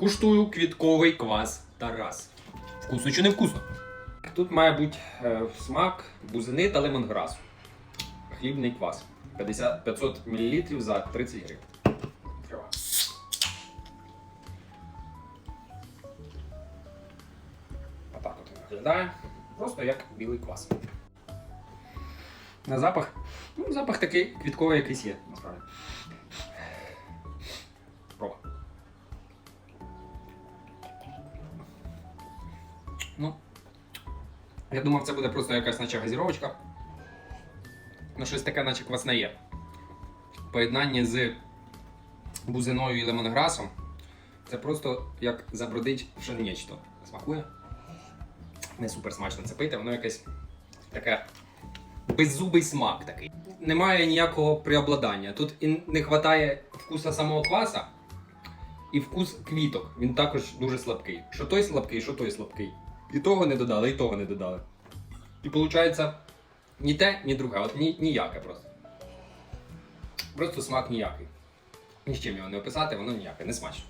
Куштую квітковий квас Тарас. Вкусно чи не вкусно? Тут має бути е, смак бузини та лемонграсу. Хлібний квас. 50, 500 мл за 30 гривень. Отак от він виглядає. Просто як білий квас. На запах. Ну, запах такий квітковий якийсь є, насправді. Ну, я думав, це буде просто якась наче газіровочка. Ну, щось таке, наче квасне є. Поєднання з бузиною і лемонграсом. Це просто як забродить в що нечто. Смакує. Не супер смачно це пити, воно якесь таке беззубий смак такий. Немає ніякого преобладання. Тут і не вистачає вкуса самого кваса і вкус квіток. Він також дуже слабкий. Що той слабкий, що той слабкий. І того не додали, і того не додали. І виходить, ні те, ні друге. От ні, ніяке просто. Просто смак ніякий. Ні з чим його не описати, воно ніяке, не смачно.